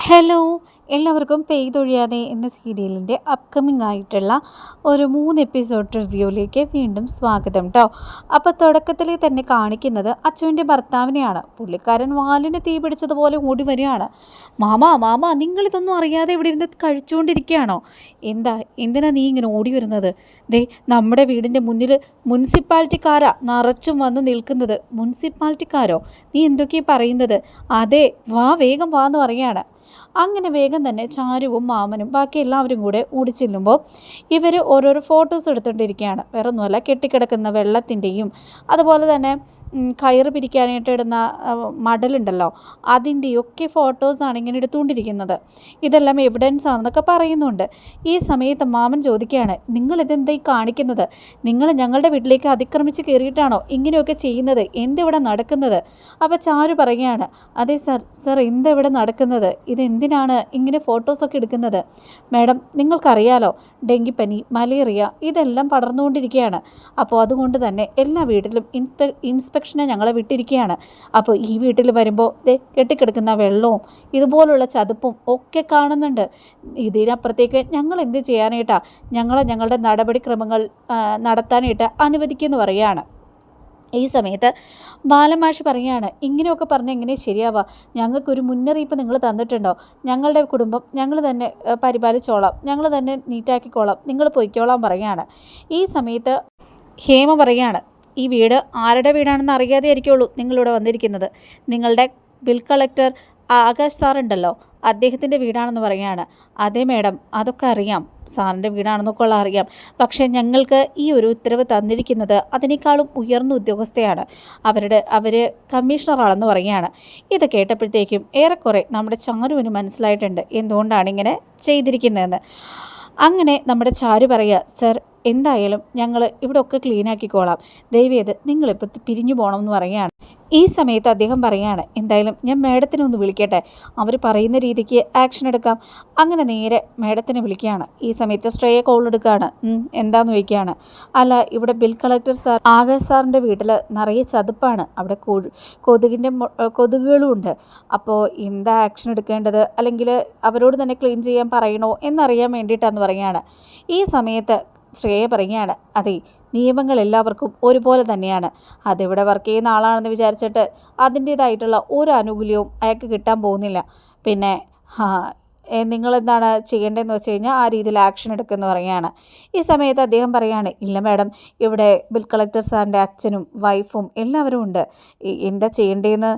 Hello എല്ലാവർക്കും പെയ്തൊഴിയാതെ എന്ന സീരിയലിന്റെ അപ്കമിങ് ആയിട്ടുള്ള ഒരു മൂന്ന് എപ്പിസോഡ് റിവ്യൂയിലേക്ക് വീണ്ടും സ്വാഗതം കേട്ടോ അപ്പോൾ തുടക്കത്തിൽ തന്നെ കാണിക്കുന്നത് അച്ചുവിന്റെ ഭർത്താവിനെയാണ്. പുള്ളിക്കാരൻ വാലിന് തീ പിടിച്ചതുപോലെ ഓടി വരികയാണ്. മാമ മാമ നിങ്ങളിതൊന്നും അറിയാതെ ഇവിടെ ഇരുന്ന് കഴിച്ചുകൊണ്ടിരിക്കുകയാണോ? എന്താ എന്തിനാ നീ ഇങ്ങനെ ഓടി വരുന്നത്? ദേ നമ്മുടെ വീടിന്റെ മുന്നിൽ മുനിസിപ്പാലിറ്റിക്കാരാ നിറച്ചും വന്ന് നിൽക്കുന്നത്. മുനിസിപ്പാലിറ്റിക്കാരോ? നീ എന്തൊക്കെയാണ് പറയുന്നത്? അതെ വാ വേഗം വാ എന്ന് പറയാണ് അങ്ങനെ വേഗം തന്നെ ചാരുവും മാമനും ബാക്കി എല്ലാവരും കൂടെ ഓടിച്ചെല്ലുമ്പോൾ ഇവർ ഓരോരോ ഫോട്ടോസ് എടുത്തുകൊണ്ടിരിക്കുകയാണ് വേറെ ഒന്നുമല്ല കെട്ടിക്കിടക്കുന്ന വെള്ളത്തിന്റെയും അതുപോലെ തന്നെ കയറ് പിരിക്കാനായിട്ട് ഇടുന്ന മടലുണ്ടല്ലോ. അതിന്റെയൊക്കെ ഫോട്ടോസാണ് ഇങ്ങനെ എടുത്തുകൊണ്ടിരിക്കുന്നത്. ഇതെല്ലാം എവിഡൻസ് ആണെന്നൊക്കെ പറയുന്നുണ്ട്. ഈ സമയത്ത് മാമൻ ചോദിക്കുകയാണ് നിങ്ങളിതെന്തായി കാണിക്കുന്നത്? നിങ്ങൾ ഞങ്ങളുടെ വീട്ടിലേക്ക് അതിക്രമിച്ച് കയറിയിട്ടാണോ ഇങ്ങനെയൊക്കെ ചെയ്യുന്നത്? എന്തിവിടെ നടക്കുന്നത്? അപ്പോൾ ചാരു പറയുകയാണ് അതെ സർ സർ എന്തെവിടെ നടക്കുന്നത്? ഇതെന്തിനാണ് ഇങ്ങനെ ഫോട്ടോസൊക്കെ എടുക്കുന്നത്? മാഡം നിങ്ങൾക്കറിയാലോ ഡെങ്കിപ്പനി മലേറിയ ഇതെല്ലാം പടർന്നുകൊണ്ടിരിക്കുകയാണ്. അപ്പോൾ അതുകൊണ്ട് തന്നെ എല്ലാ വീട്ടിലും ഇൻസ്പെ ഇൻസ്പെക്ഷനെ ഞങ്ങളെ വിട്ടിരിക്കുകയാണ്. അപ്പോൾ ഈ വീട്ടിൽ വരുമ്പോൾ ദേ കെട്ടിക്കിടക്കുന്ന വെള്ളവും ഇതുപോലുള്ള ചതുപ്പും ഒക്കെ കാണുന്നുണ്ട്. ഇതിനപ്പുറത്തേക്ക് ഞങ്ങൾ എന്ത് ചെയ്യാനായിട്ടാ? ഞങ്ങളെ ഞങ്ങളുടെ നടപടിക്രമങ്ങൾ നടത്താനായിട്ട് അനുവദിക്കുമെന്ന് പറയുകയാണ്. ഈ സമയത്ത് ബാലമാഷ് പറയുകയാണ് ഇങ്ങനെയൊക്കെ പറഞ്ഞാൽ എങ്ങനെ ശരിയാവുക? ഞങ്ങൾക്കൊരു മുന്നറിയിപ്പ് നിങ്ങൾ തന്നിട്ടുണ്ടോ? ഞങ്ങളുടെ കുടുംബം ഞങ്ങൾ തന്നെ പരിപാലിച്ചോളാം. ഞങ്ങൾ തന്നെ നീറ്റാക്കിക്കോളാം. നിങ്ങൾ പൊയ്ക്കോളാം പറയുകയാണ്. ഈ സമയത്ത് ഹേമ പറയുകയാണ് ഈ വീട് ആരുടെ വീടാണെന്ന് അറിയാതെ ആയിരിക്കുള്ളൂ നിങ്ങളിവിടെ വന്നിരിക്കുന്നത്. നിങ്ങളുടെ ബിൽ കളക്ടർ ആകാശ് സാർ ഉണ്ടല്ലോ. അദ്ദേഹത്തിന്റെ വീടാണെന്ന് പറയുകയാണ്. അതെ മേഡം അതൊക്കെ അറിയാം. സാറിന്റെ വീടാണെന്നൊക്കെ ഉള്ള അറിയാം. പക്ഷേ ഞങ്ങൾക്ക് ഈ ഒരു ഉത്തരവ് തന്നിരിക്കുന്നത് അതിനേക്കാളും ഉയർന്ന ഉദ്യോഗസ്ഥയാണ്. അവരുടെ അവർ കമ്മീഷണറാണെന്ന് പറയുകയാണ്. ഇത് കേട്ടപ്പോഴത്തേക്കും ഏറെക്കുറെ നമ്മുടെ ചാരുവിന് മനസ്സിലായിട്ടുണ്ട് എന്തുകൊണ്ടാണ് ഇങ്ങനെ ചെയ്തിരിക്കുന്നതെന്ന്. അങ്ങനെ നമ്മുടെ ചാരു പറയുക സർ എന്തായാലും ഞങ്ങൾ ഇവിടെ ഒക്കെ ക്ലീൻ ആക്കിക്കോളാം ദയവേത് നിങ്ങളിപ്പോൾ പിരിഞ്ഞു പോകണമെന്ന് പറയുകയാണ്. ഈ സമയത്ത് അദ്ദേഹം പറയുകയാണ് എന്തായാലും ഞാൻ മേഡത്തിനെ ഒന്ന് വിളിക്കട്ടെ. അവർ പറയുന്ന രീതിക്ക് ആക്ഷൻ എടുക്കാം. അങ്ങനെ നേരെ മേഡത്തിനെ വിളിക്കുകയാണ്. ഈ സമയത്ത് ശ്രേയ കോൾ എടുക്കുകയാണ്. എന്താന്ന് ചോദിക്കുകയാണ്. അല്ല ഇവിടെ ബിൽ കളക്ടർ സാർ ആകാശ് സാറിന്റെ വീട്ടിൽ നിറയെ ചതുപ്പാണ്. അവിടെ കൊതുകിന്റെ കൊതുകുകളും ഉണ്ട് അപ്പോൾ എന്താ ആക്ഷൻ എടുക്കേണ്ടത്? അല്ലെങ്കിൽ അവരോട് തന്നെ ക്ലീൻ ചെയ്യാൻ പറയണോ എന്നറിയാൻ വേണ്ടിയിട്ടാന്ന് പറയുകയാണ്. ഈ സമയത്ത് ശ്രേയ പറയുകയാണ് അതെ നിയമങ്ങൾ എല്ലാവർക്കും ഒരുപോലെ തന്നെയാണ്. അതിവിടെ വർക്ക് ചെയ്യുന്ന ആളാണെന്ന് വിചാരിച്ചിട്ട് അതിന്റേതായിട്ടുള്ള ഒരു ആനുകൂല്യവും അയാൾക്ക് കിട്ടാൻ പോകുന്നില്ല. പിന്നെ നിങ്ങൾ എന്താണ് ചെയ്യേണ്ടതെന്ന് വെച്ച് കഴിഞ്ഞാൽ ആ രീതിയിൽ ആക്ഷൻ എടുക്കുമെന്ന് പറയുകയാണ്. ഈ സമയത്ത് അദ്ദേഹം പറയുകയാണ് ഇല്ല മാഡം ഇവിടെ ബിൽ കളക്ടർ സാറിന്റെ അച്ഛനും വൈഫും എല്ലാവരും ഉണ്ട്. എന്താ ചെയ്യേണ്ടതെന്ന്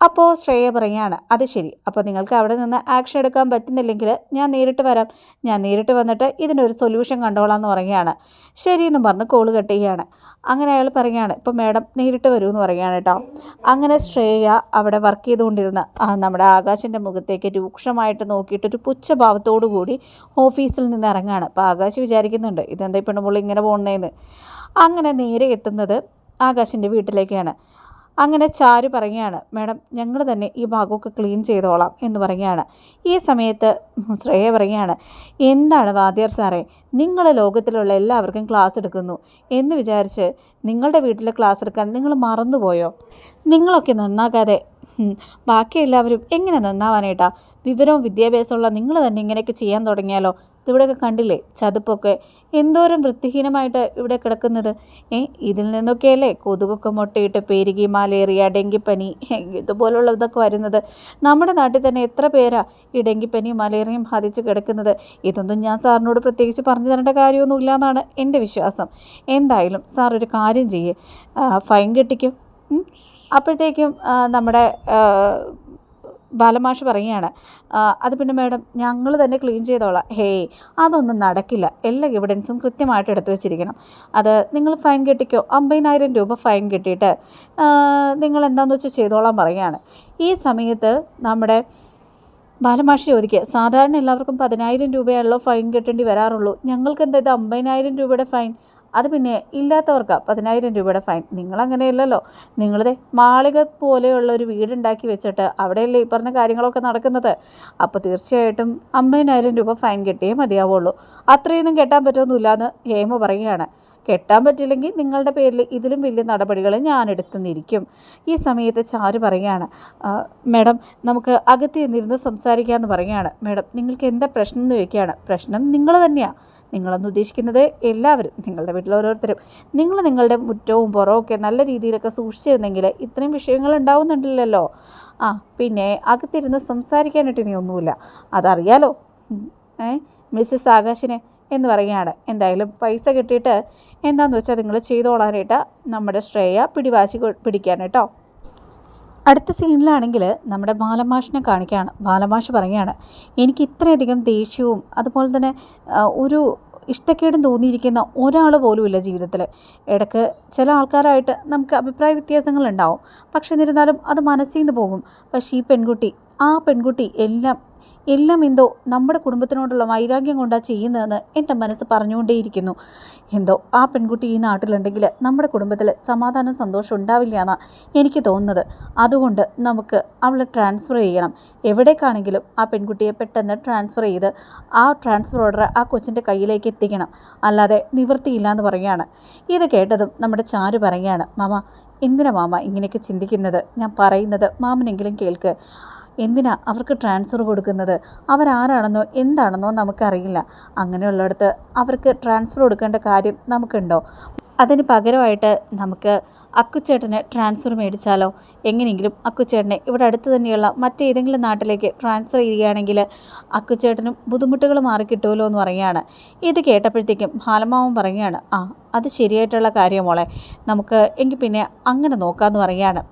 അപ്പോൾ ശ്രേയ പറയുകയാണ് അത് ശരി. അപ്പോൾ നിങ്ങൾക്ക് അവിടെ നിന്ന് ആക്ഷൻ എടുക്കാൻ പറ്റുന്നില്ലെങ്കിൽ ഞാൻ നേരിട്ട് വരാം. ഞാൻ നേരിട്ട് വന്നിട്ട് ഇതിനൊരു സൊല്യൂഷൻ കണ്ടോളാം എന്ന് പറയുകയാണ്. ശരിയെന്നും പറഞ്ഞ് കോൾ കട്ട് ചെയ്യുകയാണ്. അങ്ങനെ അയാൾ പറയുകയാണ് ഇപ്പോൾ മാഡം നേരിട്ട് വരൂ എന്ന് പറയുകയാണ് കേട്ടോ അങ്ങനെ ശ്രേയ അവിടെ വർക്ക് ചെയ്തുകൊണ്ടിരുന്ന നമ്മുടെ ആകാശിന്റെ മുഖത്തേക്ക് രൂക്ഷമായിട്ട് നോക്കിയിട്ട് ഒരു പുച്ഛഭാവത്തോടു കൂടി ഓഫീസിൽ നിന്ന് ഇറങ്ങുകയാണ് അപ്പോൾ ആകാശ് വിചാരിക്കുന്നുണ്ട് ഇതെന്താ പെണ്ണുമ്പോൾ ഇങ്ങനെ പോകുന്നതെന്ന് അങ്ങനെ നേരെ എത്തുന്നത് ആകാശിന്റെ വീട്ടിലേക്കാണ്. അങ്ങനെ ചാരു പറയുകയാണ് മാഡം ഞങ്ങൾ തന്നെ ഈ ഭാഗമൊക്കെ ക്ലീൻ ചെയ്തോളാം എന്ന് പറയുകയാണ്. ഈ സമയത്ത് ശ്രേയ പറയുകയാണ് എന്താണ് വാദ്യർ സാറേ നിങ്ങൾ ലോകത്തിലുള്ള എല്ലാവർക്കും ക്ലാസ് എടുക്കുന്നു എന്ന് വിചാരിച്ച് നിങ്ങളുടെ വീട്ടിൽ ക്ലാസ് എടുക്കാൻ നിങ്ങൾ മറന്നുപോയോ? നിങ്ങളൊക്കെ നന്നാക്കാതെ ബാക്കി എല്ലാവരും എങ്ങനെ നന്നാവാനായിട്ടാണ് വിവരവും വിദ്യാഭ്യാസമുള്ള നിങ്ങൾ തന്നെ ഇങ്ങനെയൊക്കെ ചെയ്യാൻ തുടങ്ങിയാലോ? ഇവിടെയൊക്കെ കണ്ടില്ലേ? ചതുപ്പൊക്കെ. എന്തോരം വൃത്തിഹീനമായിട്ട് ഇവിടെ കിടക്കുന്നത്. ഏ ഇതിൽ നിന്നൊക്കെയല്ലേ? കൊതുകൊക്കെ മുട്ടയിട്ട് പെരുകി മലേറിയ ഡെങ്കിപ്പനി ഇതുപോലുള്ള ഇതൊക്കെ വരുന്നത്. നമ്മുടെ നാട്ടിൽ തന്നെ എത്ര പേരാ ഈ ഡെങ്കിപ്പനി മലേറിയയും ബാധിച്ച് കിടക്കുന്നത്? ഇതൊന്നും ഞാൻ സാറിനോട് പ്രത്യേകിച്ച് പറഞ്ഞു തരേണ്ട കാര്യമൊന്നുമില്ല എന്നാണ് എന്റെ വിശ്വാസം. എന്തായാലും സാർ ഒരു കാര്യം ചെയ്യേ. ഫൈൻ കെട്ടിക്കും. അപ്പോഴത്തേക്കും നമ്മുടെ ബാലമാഷ് പറയുകയാണ് അത് പിന്നെ മാഡം ഞങ്ങൾ തന്നെ ക്ലീൻ ചെയ്തോളാം. ഹേയ് അതൊന്നും നടക്കില്ല. എല്ലാ എവിഡൻസും കൃത്യമായിട്ട് എടുത്തു വെച്ചിരിക്കണം. അത് നിങ്ങൾ ഫൈൻ കെട്ടിക്കോ? അമ്പതിനായിരം രൂപ ഫൈൻ കെട്ടിയിട്ട് നിങ്ങൾ എന്താണെന്ന് വെച്ചാൽ ചെയ്തോളാം പറയുകയാണ്. ഈ സമയത്ത് നമ്മുടെ ബാലമാഷി ചോദിക്കുക സാധാരണ എല്ലാവർക്കും പതിനായിരം രൂപയാണല്ലോ ഫൈൻ കെട്ടേണ്ടി വരാറുള്ളൂ. ഞങ്ങൾക്ക് എന്താ ഇത് അമ്പതിനായിരം രൂപയുടെ ഫൈൻ അത് പിന്നെ ഇല്ലാത്തവർക്ക് പതിനായിരം രൂപയുടെ ഫൈൻ. നിങ്ങളങ്ങനെയല്ലല്ലോ. നിങ്ങളുടെ മാളിക പോലെയുള്ള ഒരു വീടുണ്ടാക്കി വെച്ചിട്ട് അവിടെയല്ലേ ഈ പറഞ്ഞ കാര്യങ്ങളൊക്കെ നടക്കുന്നത്. അപ്പോൾ തീർച്ചയായിട്ടും അമ്പതിനായിരം രൂപ ഫൈൻ കെട്ടിയേ മതിയാവുള്ളൂ. അത്രയൊന്നും കെട്ടാൻ പറ്റുമെന്നില്ല എന്ന് ഹേമ പറയുകയാണ്. കെട്ടാൻ പറ്റില്ലെങ്കിൽ നിങ്ങളുടെ പേരിൽ ഇതിലും വലിയ നടപടികൾ ഞാൻ എടുത്തുനിന്നിരിക്കും ഈ സമയത്ത് ചാരു പറയുകയാണ് മേഡം നമുക്ക് അകത്ത് നിന്നിരുന്ന് സംസാരിക്കാമെന്ന് പറയുകയാണ്. മേഡം നിങ്ങൾക്ക് എന്താ പ്രശ്നം എന്ന് ചോദിക്കുകയാണ്. പ്രശ്നം നിങ്ങൾ തന്നെയാണ് നിങ്ങളെന്ന് ഉദ്ദേശിക്കുന്നത് എല്ലാവരും നിങ്ങളുടെ വീട്ടിൽ ഓരോരുത്തരും. നിങ്ങൾ നിങ്ങളുടെ മുറ്റവും പുറവും ഒക്കെ നല്ല രീതിയിലൊക്കെ സൂക്ഷിച്ചിരുന്നെങ്കിൽ ഇത്രയും വിഷയങ്ങൾ ഉണ്ടാവുന്നുണ്ടല്ലോ. ആ പിന്നെ അകത്തിരുന്ന് സംസാരിക്കാനായിട്ട് ഇനി ഒന്നുമില്ല അതറിയാലോ ഏ മിസ്സസ് ആകാശിനെ എന്ന് പറയുകയാണ്. എന്തായാലും പൈസ കിട്ടിയിട്ട് എന്താണെന്ന് വെച്ചാൽ നിങ്ങൾ ചെയ്തോളാനായിട്ട് നമ്മുടെ ശ്രേയ പിടിവാശി പിടിക്കാൻ കേട്ടോ. അടുത്ത സീനിലാണെങ്കിൽ നമ്മുടെ ബാലമാഷിനെ കാണിക്കുകയാണ്. ബാലമാഷ് പറയുകയാണ് എനിക്ക് ഇത്രയധികം ദേഷ്യവും അതുപോലെ തന്നെ ഒരു ഇഷ്ടക്കേടും തോന്നിയിരിക്കുന്ന ഒരാൾ പോലുമില്ല ജീവിതത്തിൽ ഇടയ്ക്ക് ചില ആൾക്കാരായിട്ട് നമുക്ക് അഭിപ്രായ വ്യത്യാസങ്ങളുണ്ടാവും പക്ഷെ എന്നിരുന്നാലും അത് മനസ്സിൽ നിന്ന് പോകും. പക്ഷേ ഈ പെൺകുട്ടി ആ പെൺകുട്ടി എല്ലാം എല്ലാം എന്തോ നമ്മുടെ കുടുംബത്തിനോടുള്ള വൈരാഗ്യം കൊണ്ടാണ് ചെയ്യുന്നതെന്ന് എന്റെ മനസ്സ് പറഞ്ഞുകൊണ്ടേയിരിക്കുന്നു. എന്തോ ആ പെൺകുട്ടി ഈ നാട്ടിലുണ്ടെങ്കിൽ നമ്മുടെ കുടുംബത്തിൽ സമാധാനം സന്തോഷം ഉണ്ടാവില്ല എന്നാണ് എനിക്ക് തോന്നുന്നത്. അതുകൊണ്ട് നമുക്ക് അവളെ ട്രാൻസ്ഫർ ചെയ്യണം. എവിടേക്കാണെങ്കിലും ആ പെൺകുട്ടിയെ പെട്ടെന്ന് ട്രാൻസ്ഫർ ചെയ്ത് ആ ട്രാൻസ്ഫർ ഓർഡർ ആ കൊച്ചിന്റെ കയ്യിലേക്ക് എത്തിക്കണം. അല്ലാതെ നിവൃത്തിയില്ല എന്ന് പറയുകയാണ്. ഇത് കേട്ടതും നമ്മുടെ ചാരു പറയുകയാണ് മാമ എന്തിനാ മാമ ഇങ്ങനെയൊക്കെ ചിന്തിക്കുന്നത്? ഞാൻ പറയുന്നത് മാമനെങ്കിലും കേൾക്ക്. എന്തിനാ അവർക്ക് ട്രാൻസ്ഫർ കൊടുക്കുന്നത്? അവരാരാണെന്നോ എന്താണെന്നോ നമുക്കറിയില്ല. അങ്ങനെയുള്ളിടത്ത് അവർക്ക് ട്രാൻസ്ഫർ കൊടുക്കേണ്ട കാര്യം നമുക്കുണ്ടോ? അതിന് പകരമായിട്ട് നമുക്ക് അക്കുച്ചേട്ടന് ട്രാൻസ്ഫർ മേടിച്ചാലോ? എങ്ങനെയെങ്കിലും അക്കുച്ചേട്ടനെ ഇവിടെ അടുത്ത് തന്നെയുള്ള മറ്റേതെങ്കിലും നാട്ടിലേക്ക് ട്രാൻസ്ഫർ ചെയ്യുകയാണെങ്കിൽ അക്കുച്ചേട്ടനും ബുദ്ധിമുട്ടുകൾ മാറിക്കിട്ടുമല്ലോ എന്ന് പറയുകയാണ്. ഇത് കേട്ടപ്പോഴത്തേക്കും ബാലമാവൻ പറയുകയാണ് ആ അത് ശരിയായിട്ടുള്ള കാര്യം മോളെ. നമുക്ക് എങ്കിൽ പിന്നെ അങ്ങനെ നോക്കാമെന്ന് പറയുകയാണ്.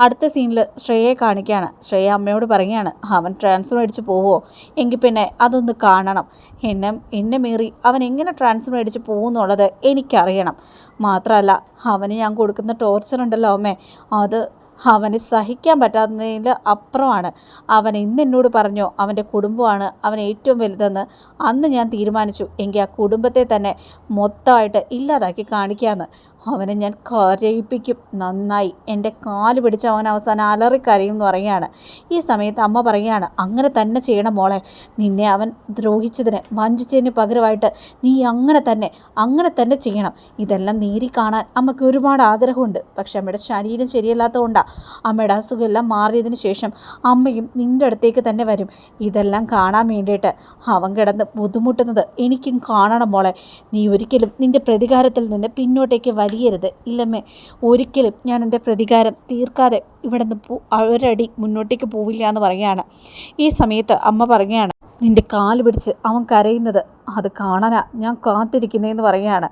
അടുത്ത സീനിൽ ശ്രേയയെ കാണിക്കുകയാണ്. ശ്രേയ അമ്മയോട് പറയുകയാണ് അവൻ ട്രാൻസ്ഫർ അടിച്ച് പോവുമോ എങ്കിൽ പിന്നെ അതൊന്ന് കാണണം. എന്നെ എന്നെ മീറി അവൻ എങ്ങനെ ട്രാൻസ്ഫർ അടിച്ച് പോകുമെന്നുള്ളത് എനിക്കറിയണം. മാത്രമല്ല അവന് ഞാൻ കൊടുക്കുന്ന ടോർച്ചർ ഉണ്ടല്ലോ അമ്മേ. അത് അവന് സഹിക്കാൻ പറ്റാത്തതിൽ അപ്പുറമാണ്. അവൻ ഇന്ന് എന്നോട് പറഞ്ഞോ അവന്റെ കുടുംബമാണ് അവൻ ഏറ്റവും വലുതെന്ന്. അന്ന് ഞാൻ തീരുമാനിച്ചു എങ്കിൽ ആ കുടുംബത്തെ തന്നെ മൊത്തമായിട്ട് ഇല്ലാതാക്കി കാണിക്കാമെന്ന്. അവനെ ഞാൻ കരയിപ്പിക്കും. നന്നായി. എന്റെ കാൽ പിടിച്ച് അവൻ അവസാനം അലറിക്കരയും എന്ന് പറയുകയാണ്. ഈ സമയത്ത് അമ്മ പറയുകയാണ് അങ്ങനെ തന്നെ ചെയ്യണം മോളെ. നിന്നെ അവൻ ദ്രോഹിച്ചതിന് വഞ്ചിച്ചതിന് പകരമായിട്ട് നീ അങ്ങനെ തന്നെ അങ്ങനെ തന്നെ ചെയ്യണം. ഇതെല്ലാം നേരി കാണാൻ അമ്മയ്ക്ക് ഒരുപാട് ആഗ്രഹമുണ്ട്. പക്ഷെ അമ്മയുടെ ശരീരം ശരിയല്ലാത്തതുകൊണ്ടാണ് അമ്മയുടെ അസുഖമെല്ലാം മാറിയതിന് ശേഷം അമ്മയും നിന്റെ അടുത്തേക്ക് തന്നെ വരും. ഇതെല്ലാം കാണാൻ വേണ്ടിയിട്ട് അവൻ കിടന്ന് ബുദ്ധിമുട്ടുന്നത് എനിക്കും കാണണം മോളെ. നീ ഒരിക്കലും നിന്റെ പ്രതികാരത്തിൽ നിന്ന് പിന്നോട്ടേക്ക് വലിയരുത്. ഇല്ലമ്മേ ഒരിക്കലും ഞാൻ എന്റെ പ്രതികാരം തീർക്കാതെ ഇവിടെ നിന്ന് ഒരടി മുന്നോട്ടേക്ക് പോവില്ല എന്ന് പറയുകയാണ്. ഈ സമയത്ത് അമ്മ പറയുകയാണ് നിന്റെ കാൽ പിടിച്ച് അവൻ കരയുന്നത് അത് കാണാനാ ഞാൻ കാത്തിരിക്കുന്നതെന്ന് പറയുകയാണ്.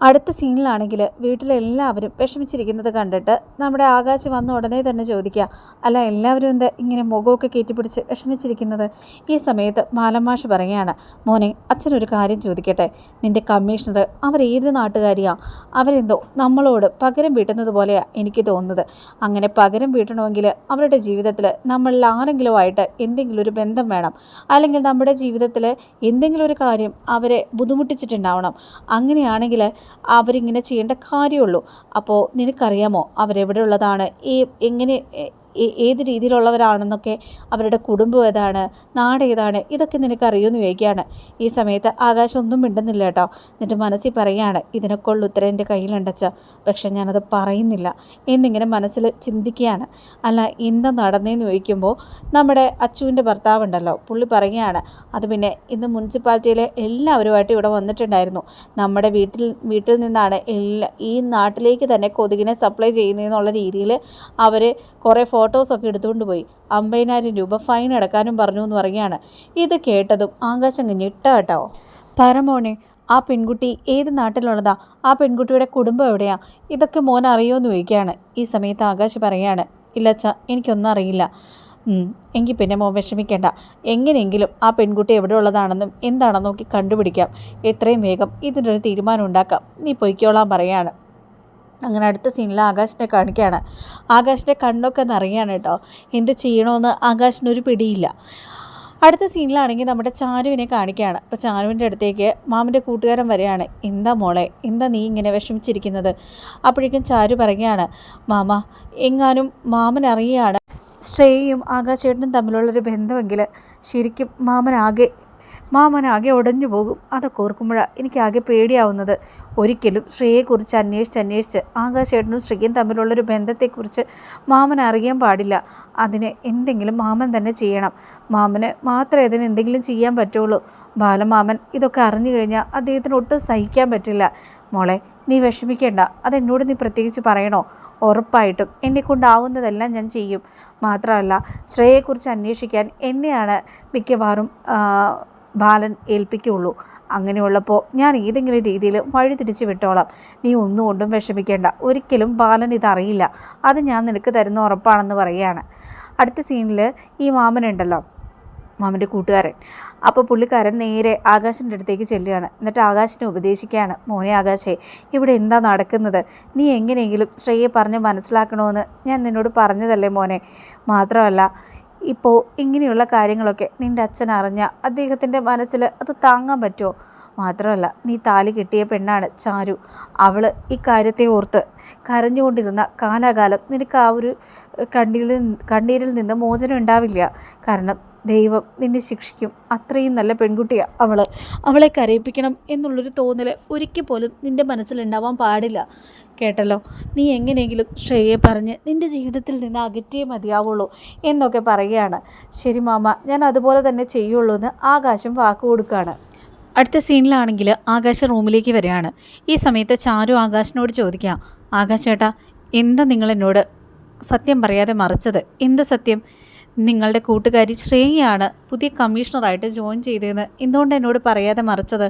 അടുത്ത സീനിലാണെങ്കിൽ വീട്ടിലെല്ലാവരും വിഷമിച്ചിരിക്കുന്നത് കണ്ടിട്ട് നമ്മുടെ ആകാശ് വന്ന ഉടനെ തന്നെ ചോദിക്കുക അല്ല എല്ലാവരും എന്താ ഇങ്ങനെ മുഖമൊക്കെ കയറ്റിപ്പിടിച്ച് വിഷമിച്ചിരിക്കുന്നത്? ഈ സമയത്ത് മാലമാഷ് പറയുകയാണ് മോനെ അച്ഛനൊരു കാര്യം ചോദിക്കട്ടെ. നിന്റെ കമ്മീഷണർ അവർ ഏത് നാട്ടുകാരിയാണ് അവരെന്തോ നമ്മളോട് പകരം വീട്ടുന്നത് പോലെയാണ് എനിക്ക് തോന്നുന്നത്. അങ്ങനെ പകരം വീട്ടണമെങ്കിൽ അവരുടെ ജീവിതത്തിൽ നമ്മളിൽ ആരെങ്കിലും ആയിട്ട് എന്തെങ്കിലും ഒരു ബന്ധം വേണം. അല്ലെങ്കിൽ നമ്മുടെ ജീവിതത്തിൽ എന്തെങ്കിലും ഒരു കാര്യം അവരെ ബുദ്ധിമുട്ടിച്ചിട്ടുണ്ടാവണം. അങ്ങനെയാണെങ്കിൽ അവരിങ്ങനെ ചെയ്യേണ്ട കാര്യമുള്ളൂ. അപ്പോൾ നിനക്കറിയാമോ അവരെവിടെ ഉള്ളതാണ് ഈ എങ്ങനെ ഏത് രീതിയിലുള്ളവരാണെന്നൊക്കെ അവരുടെ കുടുംബം ഏതാണ് നാട് ഏതാണ് ഇതൊക്കെ നിനക്ക് അറിയുമെന്ന് ചോദിക്കുകയാണ്. ഈ സമയത്ത് ആകാശം ഒന്നും മിണ്ടുന്നില്ല കേട്ടോ. എന്നിട്ട് മനസ്സിൽ പറയുകയാണ് ഇതിനൊക്കെ ഉള്ള ഉത്തരം എന്റെ കയ്യിലുണ്ടച്ച പക്ഷെ ഞാനത് പറയുന്നില്ല. എന്നിങ്ങനെ മനസ്സിൽ ചിന്തിക്കുകയാണ്. അല്ല എന്താ നടന്നതെന്ന് ചോദിക്കുമ്പോൾ നമ്മുടെ അച്ചുവിന്റെ ഭർത്താവുണ്ടല്ലോ. പുള്ളി പറയുകയാണ് അത് പിന്നെ ഇന്ന് മുനിസിപ്പാലിറ്റിയിലെ എല്ലാവരുമായിട്ട് ഇവിടെ വന്നിട്ടുണ്ടായിരുന്നു. നമ്മുടെ വീട്ടിൽ വീട്ടിൽ നിന്നാണ് എല്ലാ ഈ നാട്ടിലേക്ക് തന്നെ കൊതുകിനെ സപ്ലൈ ചെയ്യുന്നതെന്നുള്ള രീതിയിൽ അവർ കുറേ ഫോട്ടോസൊക്കെ എടുത്തുകൊണ്ട് പോയി. അമ്പതിനായിരം രൂപ ഫൈൻ അടക്കാനും പറഞ്ഞു എന്ന് പറയുകയാണ്. ഇത് കേട്ടതും ആകാശം ഞെട്ട കേട്ടോ. പരമോനെ ആ പെൺകുട്ടി ഏത് നാട്ടിലുള്ളതാ? ആ പെൺകുട്ടിയുടെ കുടുംബം എവിടെയാ? ഇതൊക്കെ മോൻ അറിയുമെന്ന് ചോദിക്കുകയാണ്. ഈ സമയത്ത് ആകാശ് പറയാണ് ഇല്ലച്ച എനിക്കൊന്നും അറിയില്ല. എങ്കിൽ പിന്നെ മോൻ വിഷമിക്കേണ്ട. എങ്ങനെയെങ്കിലും ആ പെൺകുട്ടി എവിടെ ഉള്ളതാണെന്നും എന്താണെന്നും നോക്കി കണ്ടുപിടിക്കാം. എത്രയും വേഗം ഇതിനൊരു തീരുമാനം ഉണ്ടാക്കാം. നീ പൊയ്ക്കോളാൻ പറയാണ്. അങ്ങനെ അടുത്ത സീനിൽ ആകാശിനെ കാണിക്കുകയാണ്. ആകാശിന്റെ കണ്ണൊക്കെ നിറയാണ് കേട്ടോ. എന്ത് ചെയ്യണമെന്ന് ആകാശിനൊരു പിടിയില്ല. അടുത്ത സീനിലാണെങ്കിൽ നമ്മുടെ ചാരുവിനെ കാണിക്കുകയാണ്. അപ്പോൾ ചാരുവിന്റെ അടുത്തേക്ക് മാമന്റെ കൂട്ടുകാരൻ വരികയാണ്. എന്താ മോളെ എന്താ നീ ഇങ്ങനെ വിഷമിച്ചിരിക്കുന്നത്? അപ്പോഴേക്കും ചാരു പറയുകയാണ് മാമ എങ്ങാനും മാമൻ അറിയുകയാണ്. ശ്രേയയും ആകാശേട്ടനും തമ്മിലുള്ളൊരു ബന്ധമെങ്കിൽ ശരിക്കും മാമനാകെ മാമനാകെ ഉടഞ്ഞു പോകും. അതൊക്കെ ഓർക്കുമ്പോഴാണ് എനിക്കാകെ പേടിയാവുന്നത്. ഒരിക്കലും ശ്രീയെക്കുറിച്ച് അന്വേഷിച്ച് അന്വേഷിച്ച് ആകാശേട്ടനും ശ്രീയും തമ്മിലുള്ളൊരു ബന്ധത്തെക്കുറിച്ച് മാമൻ അറിയാൻ പാടില്ല. അതിന് എന്തെങ്കിലും മാമൻ തന്നെ ചെയ്യണം. മാമന് മാത്രമേ അതിന് എന്തെങ്കിലും ചെയ്യാൻ പറ്റുള്ളൂ. ബാലമാമൻ ഇതൊക്കെ അറിഞ്ഞു കഴിഞ്ഞാൽ അദ്ദേഹത്തിന് ഒട്ടും സഹിക്കാൻ പറ്റില്ല. മോളെ നീ വിഷമിക്കേണ്ട. അതെന്നോട് നീ പ്രത്യേകിച്ച് പറയണോ? ഉറപ്പായിട്ടും എന്നെ കൊണ്ടാവുന്നതെല്ലാം ഞാൻ ചെയ്യും. മാത്രമല്ല ശ്രേയെക്കുറിച്ച് അന്വേഷിക്കാൻ എന്നെയാണ് മിക്കവാറും ബാലൻ ഏൽപ്പിക്കുകയുള്ളൂ. അങ്ങനെയുള്ളപ്പോൾ ഞാൻ ഏതെങ്കിലും രീതിയിൽ വഴി തിരിച്ചു വിട്ടോളാം. നീ ഒന്നുകൊണ്ടും വിഷമിക്കേണ്ട. ഒരിക്കലും ബാലൻ ഇതറിയില്ല. അത് ഞാൻ നിനക്ക് തരുന്ന ഉറപ്പാണെന്ന് പറയുകയാണ്. അടുത്ത സീനിൽ ഈ മാമൻ ഉണ്ടല്ലോ മാമന്റെ കൂട്ടുകാരൻ. അപ്പോൾ പുള്ളിക്കാരൻ നേരെ ആകാശിന്റെ അടുത്തേക്ക് ചെല്ലുകയാണ്. എന്നിട്ട് ആകാശിനെ ഉപദേശിക്കുകയാണ്. മോനെ ആകാശേ ഇവിടെ എന്താ നടക്കുന്നത്? നീ എങ്ങനെയെങ്കിലും ശ്രേയെ പറഞ്ഞ് മനസ്സിലാക്കണമെന്ന് ഞാൻ നിന്നോട് പറഞ്ഞതല്ലേ മോനെ? മാത്രമല്ല ഇപ്പോൾ ഇങ്ങനെയുള്ള കാര്യങ്ങളൊക്കെ നിന്റെ അച്ഛൻ അറിഞ്ഞ അദ്ദേഹത്തിന്റെ മനസ്സിൽ അത് താങ്ങാൻ പറ്റുമോ? മാത്രമല്ല നീ താലി കിട്ടിയ പെണ്ണാണ് ചാരു. അവൾ ഇക്കാര്യത്തെ കാര്യത്തെ ഓർത്ത് കരഞ്ഞുകൊണ്ടിരുന്ന കാലാകാലം നിനക്ക് ആ ഒരു കണ്ണീരിൽ കണ്ണീരിൽ നിന്ന് മോചനം ഉണ്ടാവില്ല. കാരണം ദൈവം നിന്നെ ശിക്ഷിക്കും. അത്രയും നല്ല പെൺകുട്ടിയാണ് അവൾ അവളെ കരയിപ്പിക്കണം എന്നുള്ളൊരു തോന്നൽ ഒരിക്കൽ പോലും നിന്റെ മനസ്സിലുണ്ടാവാൻ പാടില്ല. കേട്ടല്ലോ? നീ എങ്ങനെയെങ്കിലും ശ്രേയെ പറഞ്ഞ് നിന്റെ ജീവിതത്തിൽ നിന്ന് അകറ്റിയേ മതിയാവുള്ളൂ എന്നൊക്കെ പറയുകയാണ്. ശരി മാമ ഞാൻ അതുപോലെ തന്നെ ചെയ്യുള്ളൂ എന്ന് ആകാശം വാക്ക് കൊടുക്കുകയാണ്. അടുത്ത സീനിലാണെങ്കിൽ ആകാശ റൂമിലേക്ക് വരികയാണ്. ഈ സമയത്ത് ചാരു ആകാശിനോട് ചോദിക്കാം ആകാശേട്ടാ എന്താ നിങ്ങൾ എന്നോട് സത്യം പറയാതെ മറിച്ചത്? എന്ത് സത്യം? നിങ്ങളുടെ കൂട്ടുകാരി ശ്രേയയാണ് പുതിയ കമ്മീഷണറായിട്ട് ജോയിൻ ചെയ്തതെന്ന് എന്തുകൊണ്ട് എന്നോട് പറയാതെ മറിച്ചത്?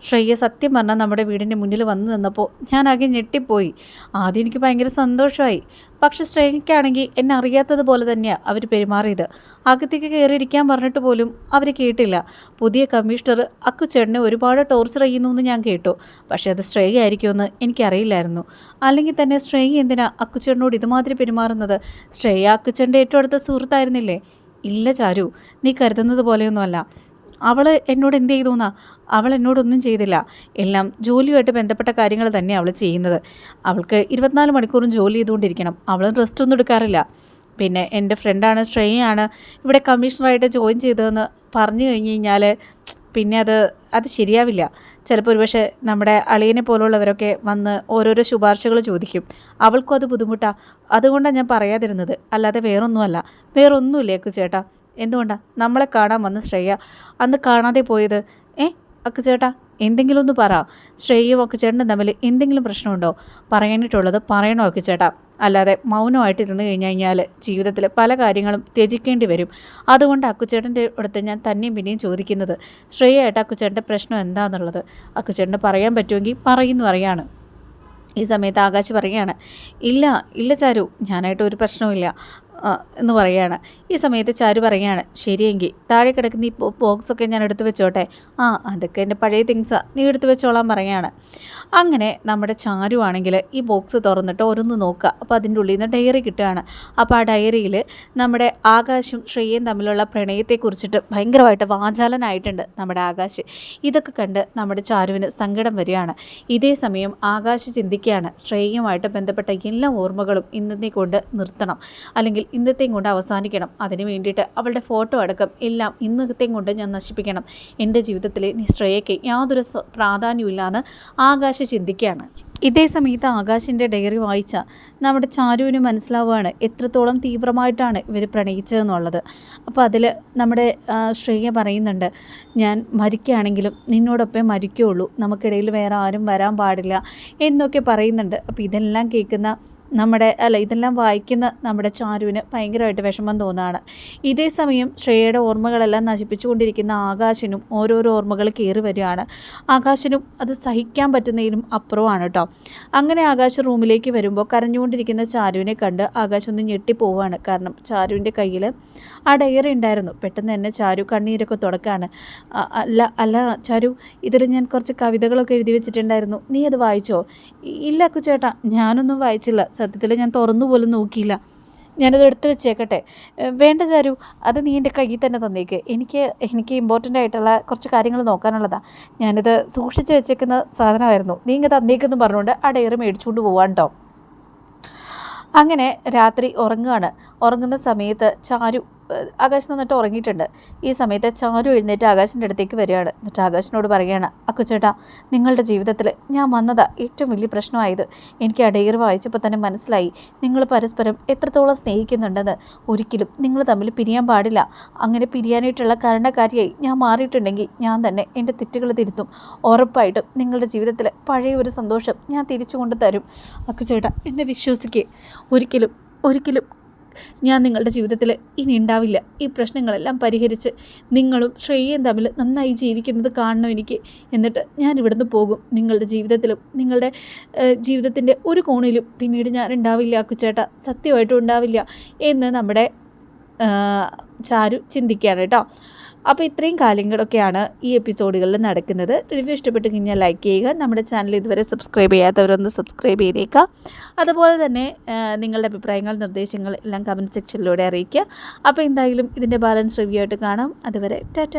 ശ്രേയ സത്യം പറഞ്ഞാൽ നമ്മുടെ വീടിന്റെ മുന്നിൽ വന്നു നിന്നപ്പോൾ ഞാൻ ആകെ ഞെട്ടിപ്പോയി. ആദ്യം എനിക്ക് ഭയങ്കര സന്തോഷമായി പക്ഷെ ശ്രേയയ്ക്കാണെങ്കിൽ എന്നെ അറിയാത്തതുപോലെ തന്നെയാണ് അവർ പെരുമാറിയത്. അകത്തേക്ക് കയറിയിരിക്കാൻ പറഞ്ഞിട്ട് പോലും അവർ കേട്ടില്ല. പുതിയ കമ്മീഷണർ അക്കുച്ചേട്ടനെ ഒരുപാട് ടോർച്ചർ ചെയ്യുന്നു എന്ന് ഞാൻ കേട്ടു. പക്ഷെ അത് ശ്രേയ ആയിരിക്കുമെന്ന് എനിക്കറിയില്ലായിരുന്നു. അല്ലെങ്കിൽ തന്നെ ശ്രേയ എന്തിനാ അക്കുച്ചേട്ടനോട് ഇതുമാതിരി പെരുമാറുന്നത്? ശ്രേയ അക്കുച്ചേട്ടന്റെ ഏറ്റവും അടുത്ത സുഹൃത്തായിരുന്നില്ലേ? ഇല്ല ചാരു നീ കരുതുന്നത് പോലെയൊന്നുമല്ല. അവൾ എന്നോട് എന്ത് ചെയ്തു എന്നാ? അവൾ എന്നോടൊന്നും ചെയ്തില്ല. എല്ലാം ജോലിയുമായിട്ട് ബന്ധപ്പെട്ട കാര്യങ്ങൾ തന്നെയാണ് അവൾ ചെയ്യുന്നത്. അവൾക്ക് ഇരുപത്തിനാല് മണിക്കൂറും ജോലി ചെയ്തുകൊണ്ടിരിക്കണം. അവൾ റെസ്റ്റ് ഒന്നും എടുക്കാറില്ല. പിന്നെ എന്റെ ഫ്രണ്ടാണ് ശ്രേയാണ് ഇവിടെ കമ്മീഷണറായിട്ട് ജോയിൻ ചെയ്തതെന്ന് പറഞ്ഞു കഴിഞ്ഞ് കഴിഞ്ഞാൽ പിന്നെ അത് അത് ശരിയാവില്ല. ചിലപ്പോൾ ഒരുപക്ഷെ നമ്മുടെ അളിയനെ പോലുള്ളവരൊക്കെ വന്ന് ഓരോരോ ശുപാർശകൾ ചോദിക്കും. അവൾക്കും അത് ബുദ്ധിമുട്ടാണ് അതുകൊണ്ടാണ് ഞാൻ പറയാതിരുന്നത്. അല്ലാതെ വേറൊന്നുമല്ല. വേറൊന്നുമില്ലേക്കു ചേട്ടാ. എന്തുകൊണ്ടാ? നമ്മളെ കാണാൻ വന്ന ശ്രേയ. അന്ന് കാണാതെ പോയത്. ഏ ചേട്ടാ എന്തെങ്കിലും ഒന്ന് പറ. ശ്രേയയും ചേട്ടന്റെ തമ്മിൽ എന്തെങ്കിലും പ്രശ്നമുണ്ടോ? പറയാനായിട്ടുള്ളത് പറയണോ ചേട്ടാ അല്ലാതെ മൗനമായിട്ട് ഇരുന്ന് കഴിഞ്ഞു കഴിഞ്ഞാൽ ജീവിതത്തിൽ പല കാര്യങ്ങളും ത്യജിക്കേണ്ടി വരും. അതുകൊണ്ട് അക്കുച്ചേട്ടന്റെ അടുത്ത് ഞാൻ തന്നെയും പിന്നെയും ചോദിക്കുന്നത്. ശ്രേയായിട്ട് അക്കുച്ചേട്ടന്റെ പ്രശ്നം എന്താണെന്നുള്ളത് അക്കുച്ചേട്ടന് പറയാൻ പറ്റുമെങ്കിൽ പറയുന്നു അറിയാണ്. ഈ സമയത്ത് ആകാശ് പറയുകയാണ് ഇല്ല ഇല്ല ചാരു ഞാനായിട്ട് ഒരു പ്രശ്നവുമില്ല. എന്ന് പറയുകയാണ്. ഈ സമയത്ത് ചാരു പറയുകയാണ് ശരിയെങ്കിൽ താഴെ കിടക്കുന്ന ഈ ബോക്സൊക്കെ ഞാൻ എടുത്തു വെച്ചോട്ടെ. ആ അതൊക്കെ എന്റെ പഴയ തിങ്സാണ് നീ എടുത്തു വെച്ചോളാൻ പറയുകയാണ്. അങ്ങനെ നമ്മുടെ ചാരു ആണെങ്കിൽ ഈ ബോക്സ് തുറന്നിട്ട് ഓരോന്ന് നോക്കുക. അപ്പോൾ അതിന്റെ ഉള്ളിൽ നിന്ന് ഡയറി കിട്ടുകയാണ്. അപ്പോൾ ആ ഡയറിയിൽ നമ്മുടെ ആകാശും ശ്രേയയും തമ്മിലുള്ള പ്രണയത്തെക്കുറിച്ചിട്ട് ഭയങ്കരമായിട്ട് വാചാലനായിട്ടുണ്ട് നമ്മുടെ ആകാശ്. ഇതൊക്കെ കണ്ട് നമ്മുടെ ചാരുവിന് സങ്കടം വരികയാണ്. ഇതേ സമയം ആകാശ് ചിന്തിക്കുകയാണ് ശ്രേയയുമായിട്ട് ബന്ധപ്പെട്ട എല്ലാ ഓർമ്മകളും ഇന്നത്തെ കൊണ്ട് നിർത്തണം. അല്ലെങ്കിൽ ഇന്നത്തെയും കൊണ്ട് അവസാനിക്കണം. അതിന് വേണ്ടിയിട്ട് അവളുടെ ഫോട്ടോ അടക്കം എല്ലാം ഇന്നത്തെയും കൊണ്ട് ഞാൻ നശിപ്പിക്കണം. എന്റെ ജീവിതത്തിലെ നിശ്രയയ്ക്ക് യാതൊരു പ്രാധാന്യമില്ലാന്ന് ആകാശ ചിന്തിക്കുകയാണ്. ഇതേ സമയത്ത് ആകാശിന്റെ ഡയറി വായിച്ച നമ്മുടെ ചാരുവിന് മനസ്സിലാവുകയാണ് എത്രത്തോളം തീവ്രമായിട്ടാണ് ഇവർ പ്രണയിച്ചതെന്നുള്ളത്. അപ്പോൾ അതിൽ നമ്മുടെ ശ്രേയ പറയുന്നുണ്ട് ഞാൻ മരിക്കുകയാണെങ്കിലും നിന്നോടൊപ്പം മരിക്കുകയുള്ളൂ. നമുക്കിടയിൽ വേറെ ആരും വരാൻ പാടില്ല എന്നൊക്കെ പറയുന്നുണ്ട്. അപ്പോൾ ഇതെല്ലാം കേൾക്കുന്ന നമ്മുടെ അല്ല ഇതെല്ലാം വായിക്കുന്ന നമ്മുടെ ചാരുവിന് ഭയങ്കരമായിട്ട് വിഷമം തോന്നുകയാണ് ഇതേ സമയം ശ്രേയയുടെ ഓർമ്മകളെല്ലാം നശിപ്പിച്ചുകൊണ്ടിരിക്കുന്ന ആകാശിനും ഓരോരോ ഓർമ്മകൾ കയറി വരികയാണ്. ആകാശിനും അത് സഹിക്കാൻ പറ്റുന്നതിനും അപ്പുറമാണ് കേട്ടോ അങ്ങനെ ആകാശ് റൂമിലേക്ക് വരുമ്പോൾ കരഞ്ഞുകൊണ്ടിരിക്കുന്ന ചാരുവിനെ കണ്ട് ആകാശ് ഒന്ന് ഞെട്ടിപ്പോവാണ്. കാരണം ചാരുവിന്റെ കയ്യിൽ ആ ഡയറി ഉണ്ടായിരുന്നു. പെട്ടെന്ന് തന്നെ ചാരു കണ്ണീരൊക്കെ തുടക്കാണ്. അല്ല അല്ല ചാരു ഇതിൽ ഞാൻ കുറച്ച് കവിതകളൊക്കെ എഴുതി വെച്ചിട്ടുണ്ടായിരുന്നു. നീ അത് വായിച്ചോ? ഇല്ല കുച്ചേട്ടാ ഞാനൊന്നും വായിച്ചില്ല. സത്യത്തിൽ ഞാൻ തുറന്നു പോലും നോക്കിയില്ല. ഞാനത് എടുത്ത് വെച്ചേക്കട്ടെ. വേണ്ട ചാരു അത് നീ എന്റെ കയ്യിൽ തന്നെ തന്നേക്ക്. എനിക്ക് എനിക്ക് ഇമ്പോർട്ടന്റ് ആയിട്ടുള്ള കുറച്ച് കാര്യങ്ങൾ നോക്കാനുള്ളതാണ് ഞാനിത് സൂക്ഷിച്ച് വെച്ചേക്കുന്ന സാധനമായിരുന്നു. നീ ഇങ്ങനെ തന്നേക്കെന്ന് പറഞ്ഞുകൊണ്ട് ആ ഡയറി മേടിച്ചുകൊണ്ട് പോവാൻ കേട്ടോ അങ്ങനെ രാത്രി ഉറങ്ങുകയാണ്. ഉറങ്ങുന്ന സമയത്ത് ചാരു ആകാശ് നന്നിട്ട് ഉറങ്ങിയിട്ടുണ്ട്. ഈ സമയത്ത് ചാരു എഴുന്നേറ്റ് ആകാശിന്റെ അടുത്തേക്ക് വരികയാണ്. എന്നിട്ട് ആകാശിനോട് പറയുകയാണ് അക്കുച്ചേട്ടാ നിങ്ങളുടെ ജീവിതത്തിൽ ഞാൻ വന്നതാ ഏറ്റവും വലിയ പ്രശ്നമായത്. എനിക്ക് ആ വായിച്ചപ്പോൾ തന്നെ മനസ്സിലായി. നിങ്ങൾ പരസ്പരം എത്രത്തോളം സ്നേഹിക്കുന്നുണ്ടെന്ന് ഒരിക്കലും നിങ്ങൾ തമ്മിൽ പിരിയാൻ പാടില്ല. അങ്ങനെ പിരിയാനായിട്ടുള്ള കാരണക്കാരിയായി ഞാൻ മാറിയിട്ടുണ്ടെങ്കിൽ ഞാൻ തന്നെ എന്റെ തെറ്റുകൾ തിരുത്തും. ഉറപ്പായിട്ടും നിങ്ങളുടെ ജീവിതത്തിൽ പഴയ ഒരു സന്തോഷം ഞാൻ തിരിച്ചു കൊണ്ട് തരും. അക്കുചേട്ടാ എന്നെ വിശ്വസിക്കേ. ഒരിക്കലും ഒരിക്കലും ഞാൻ നിങ്ങളുടെ ജീവിതത്തിൽ ഇനി ഉണ്ടാവില്ല. ഈ പ്രശ്നങ്ങളെല്ലാം പരിഹരിച്ച് നിങ്ങളും ശ്രേയയും തമ്മിൽ നന്നായി ജീവിക്കുന്നത് കാണണം എനിക്ക്. എന്നിട്ട് ഞാൻ ഇവിടുന്ന് പോകും. നിങ്ങളുടെ ജീവിതത്തിലും നിങ്ങളുടെ ജീവിതത്തിന്റെ ഒരു കോണിലും പിന്നീട് ഞാൻ ഉണ്ടാവില്ല കുച്ചേട്ട. സത്യമായിട്ടും ഉണ്ടാവില്ല എന്ന് നമ്മുടെ ചാരു ചിന്തിക്കുകയാണ് കേട്ടോ. അപ്പോൾ ഇത്രയും കാര്യങ്ങളൊക്കെയാണ് ഈ എപ്പിസോഡുകളിൽ നടക്കുന്നത്. റിവ്യൂ ഇഷ്ടപ്പെട്ട് കഴിഞ്ഞാൽ ലൈക്ക് ചെയ്യുക. നമ്മുടെ ചാനൽ ഇതുവരെ സബ്സ്ക്രൈബ് ചെയ്യാത്തവരൊന്ന് സബ്സ്ക്രൈബ് ചെയ്തേക്കുക. അതുപോലെ തന്നെ നിങ്ങളുടെ അഭിപ്രായങ്ങൾ നിർദ്ദേശങ്ങൾ എല്ലാം കമന്റ് സെക്ഷനിലൂടെ അറിയിക്കുക. അപ്പോൾ എന്തായാലും ഇതിന്റെ ബാലൻസ് റിവ്യൂ ആയിട്ട് കാണാം. അതുവരെ ടാറ്റ.